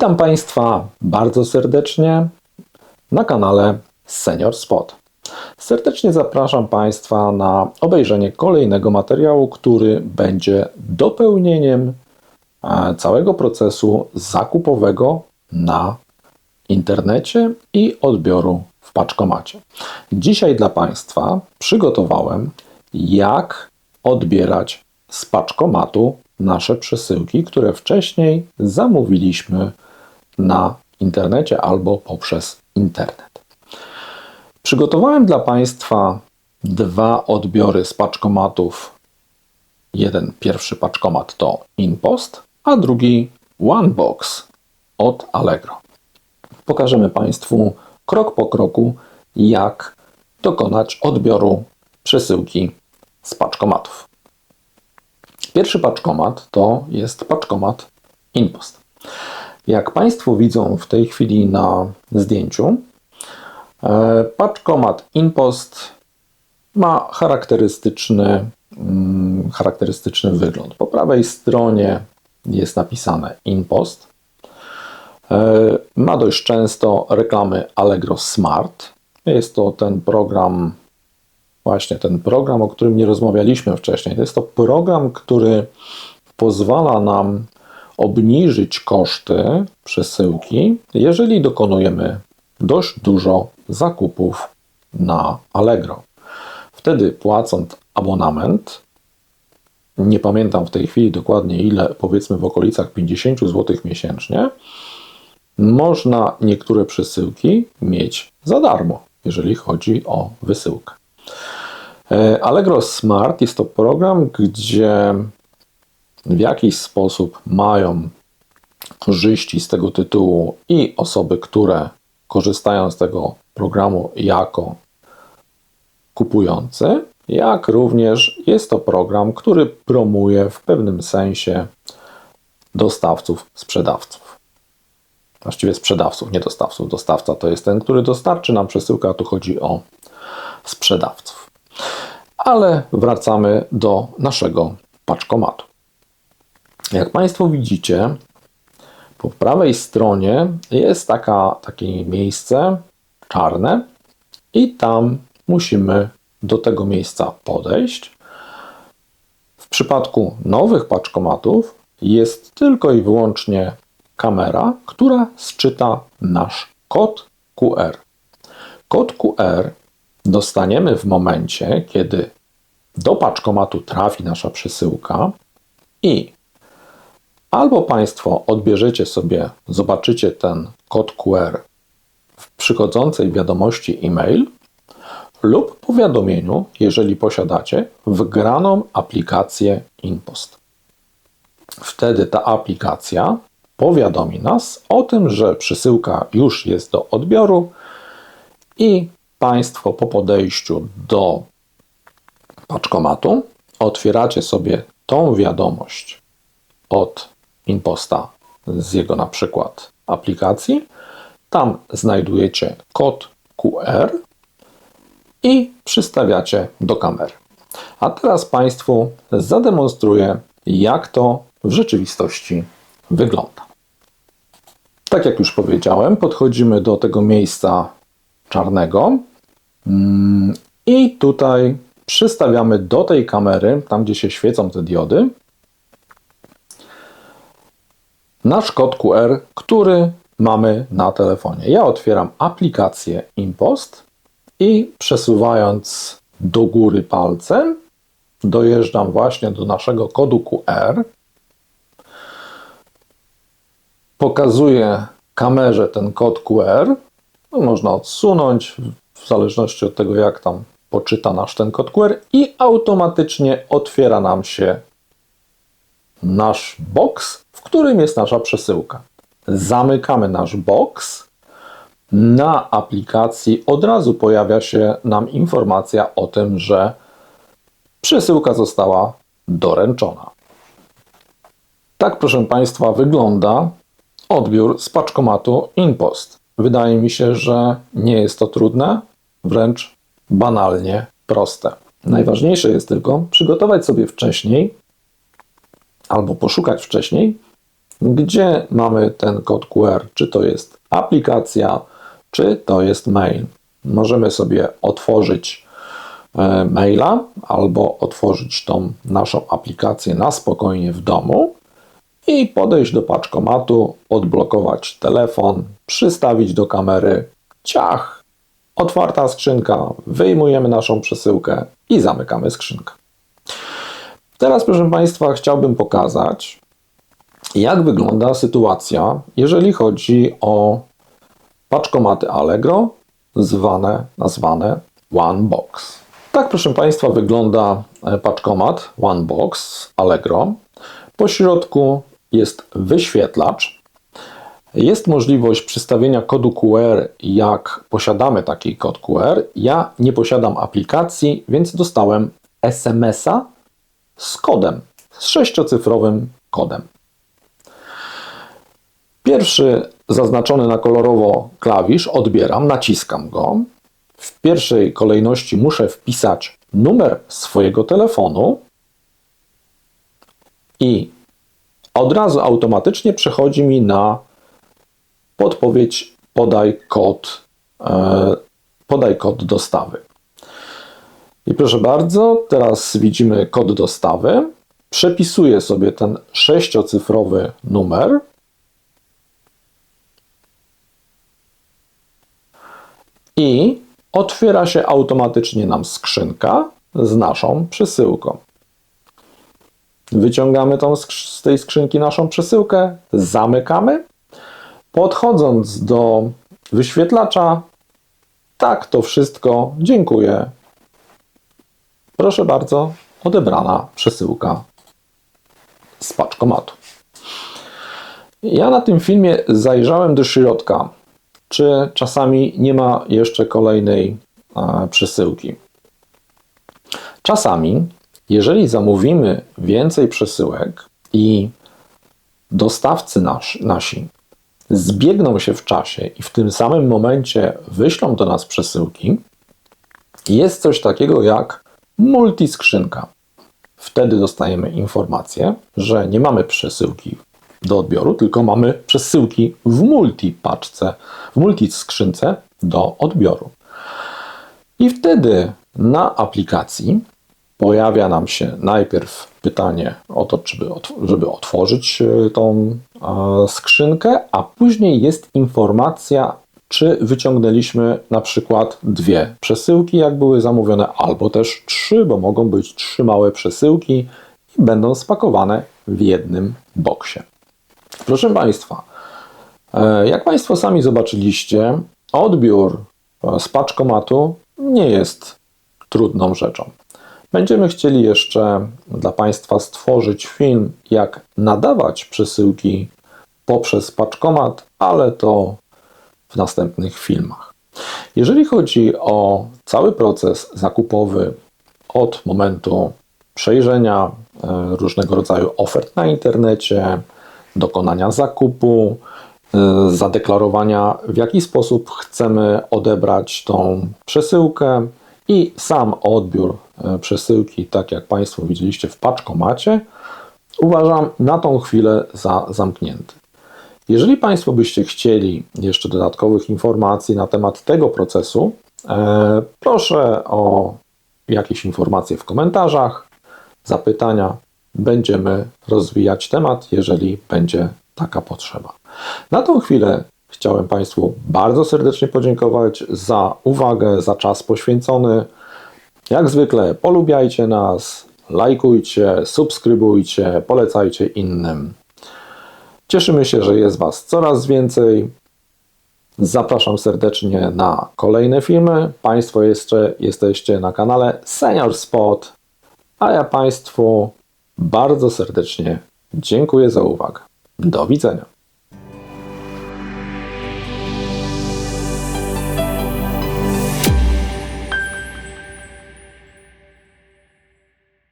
Witam Państwa bardzo serdecznie na kanale Senior Spot. Serdecznie zapraszam Państwa na obejrzenie kolejnego materiału, który będzie dopełnieniem e, całego procesu zakupowego na internecie i odbioru w paczkomacie. Dzisiaj dla Państwa przygotowałem, jak odbierać z paczkomatu nasze przesyłki, które wcześniej zamówiliśmy na internecie albo poprzez internet. Przygotowałem dla Państwa dwa odbiory z paczkomatów. Jeden pierwszy paczkomat to InPost, a drugi OneBox od Allegro. Pokażemy Państwu krok po kroku, jak dokonać odbioru przesyłki z paczkomatów. Pierwszy paczkomat to jest paczkomat InPost. Jak Państwo widzą w tej chwili na zdjęciu, e, paczkomat InPost ma charakterystyczny, mm, charakterystyczny wygląd. Po prawej stronie jest napisane InPost. E, ma dość często reklamy Allegro Smart. Jest to ten program właśnie ten program, o którym nie rozmawialiśmy wcześniej. To jest to program, który pozwala nam obniżyć koszty przesyłki, jeżeli dokonujemy dość dużo zakupów na Allegro. Wtedy płacąc abonament, nie pamiętam w tej chwili dokładnie ile, powiedzmy w okolicach 50 zł miesięcznie, można niektóre przesyłki mieć za darmo, jeżeli chodzi o wysyłkę. E, Allegro Smart jest to program, gdzie w jakiś sposób mają korzyści z tego tytułu i osoby, które korzystają z tego programu jako kupujący, jak również jest to program, który promuje w pewnym sensie dostawców, sprzedawców. Właściwie sprzedawców, nie dostawców. Dostawca to jest ten, który dostarczy nam przesyłkę, a tu chodzi o sprzedawców. Ale wracamy do naszego paczkomatu. Jak Państwo widzicie, po prawej stronie jest taka, takie miejsce czarne i tam musimy do tego miejsca podejść. W przypadku nowych paczkomatów jest tylko i wyłącznie kamera, która sczyta nasz kod QR. Kod QR dostaniemy w momencie, kiedy do paczkomatu trafi nasza przesyłka i albo Państwo odbierzecie sobie, zobaczycie ten kod QR w przychodzącej wiadomości e-mail lub powiadomieniu, jeżeli posiadacie wgraną aplikację InPost. Wtedy ta aplikacja powiadomi nas o tym, że przesyłka już jest do odbioru i Państwo po podejściu do paczkomatu otwieracie sobie tą wiadomość od imposta z jego na przykład aplikacji. Tam znajdujecie kod QR i przystawiacie do kamery. A teraz Państwu zademonstruję, jak to w rzeczywistości wygląda. Tak jak już powiedziałem, podchodzimy do tego miejsca czarnego, Mm, I tutaj przystawiamy do tej kamery, tam gdzie się świecą te diody, nasz kod QR, który mamy na telefonie. Ja otwieram aplikację InPost i przesuwając do góry palcem, dojeżdżam właśnie do naszego kodu QR. Pokazuję kamerze ten kod QR. No, można odsunąć, w zależności od tego, jak tam poczyta nasz ten kod QR i automatycznie otwiera nam się nasz box, w którym jest nasza przesyłka. Zamykamy nasz box. Na aplikacji od razu pojawia się nam informacja o tym, że przesyłka została doręczona. Tak, proszę Państwa, wygląda odbiór z paczkomatu InPost. Wydaje mi się, że nie jest to trudne wręcz banalnie proste. Najważniejsze jest tylko przygotować sobie wcześniej albo poszukać wcześniej gdzie mamy ten kod QR, czy to jest aplikacja, czy to jest mail. Możemy sobie otworzyć e, maila albo otworzyć tą naszą aplikację na spokojnie w domu i podejść do paczkomatu, odblokować telefon, przystawić do kamery, ciach, otwarta skrzynka, wyjmujemy naszą przesyłkę i zamykamy skrzynkę. Teraz, proszę Państwa, chciałbym pokazać, jak wygląda sytuacja, jeżeli chodzi o paczkomaty Allegro, zwane, nazwane One Box. Tak, proszę Państwa, wygląda e, paczkomat One Box Allegro. Po środku jest wyświetlacz. Jest możliwość przystawienia kodu QR, jak posiadamy taki kod QR. Ja nie posiadam aplikacji, więc dostałem SMS-a z kodem, z sześciocyfrowym kodem. Pierwszy zaznaczony na kolorowo klawisz odbieram, naciskam go. W pierwszej kolejności muszę wpisać numer swojego telefonu i od razu automatycznie przechodzi mi na podpowiedź podaj kod, e, podaj kod dostawy. I proszę bardzo, teraz widzimy kod dostawy. Przepisuję sobie ten sześciocyfrowy numer. I otwiera się automatycznie nam skrzynka z naszą przesyłką. Wyciągamy tą, z tej skrzynki naszą przesyłkę, zamykamy. Podchodząc do wyświetlacza, tak to wszystko, dziękuję. Proszę bardzo, odebrana przesyłka z paczkomatu. Ja na tym filmie zajrzałem do środka, czy czasami nie ma jeszcze kolejnej e, przesyłki. Czasami jeżeli zamówimy więcej przesyłek i dostawcy nasz, nasi zbiegną się w czasie i w tym samym momencie wyślą do nas przesyłki, jest coś takiego jak multiskrzynka. Wtedy dostajemy informację, że nie mamy przesyłki do odbioru, tylko mamy przesyłki w multipaczce, w multiskrzynce do odbioru. I wtedy na aplikacji pojawia nam się najpierw pytanie o to, żeby otworzyć e, tą skrzynkę, a później jest informacja, czy wyciągnęliśmy na przykład dwie przesyłki, jak były zamówione, albo też trzy, bo mogą być trzy małe przesyłki i będą spakowane w jednym boksie. Proszę Państwa, e, jak Państwo sami zobaczyliście, odbiór e, z paczkomatu nie jest trudną rzeczą. Będziemy chcieli jeszcze dla Państwa stworzyć film, jak nadawać przesyłki poprzez paczkomat, ale to w następnych filmach. Jeżeli chodzi o cały proces zakupowy od momentu przejrzenia e, różnego rodzaju ofert na internecie, dokonania zakupu, e, zadeklarowania, w jaki sposób chcemy odebrać tą przesyłkę i sam odbiór E, przesyłki, tak jak Państwo widzieliście w paczkomacie, uważam na tą chwilę za zamknięty. Jeżeli Państwo byście chcieli jeszcze dodatkowych informacji na temat tego procesu, e, proszę o jakieś informacje w komentarzach, zapytania. Będziemy rozwijać temat, jeżeli będzie taka potrzeba. Na tą chwilę chciałem Państwu bardzo serdecznie podziękować za uwagę, za czas poświęcony. Jak zwykle polubiajcie nas, lajkujcie, subskrybujcie, polecajcie innym. Cieszymy się, że jest Was coraz więcej. Zapraszam serdecznie na kolejne filmy. Państwo jeszcze jesteście na kanale Senior Spot, a ja Państwu bardzo serdecznie dziękuję za uwagę. Do widzenia.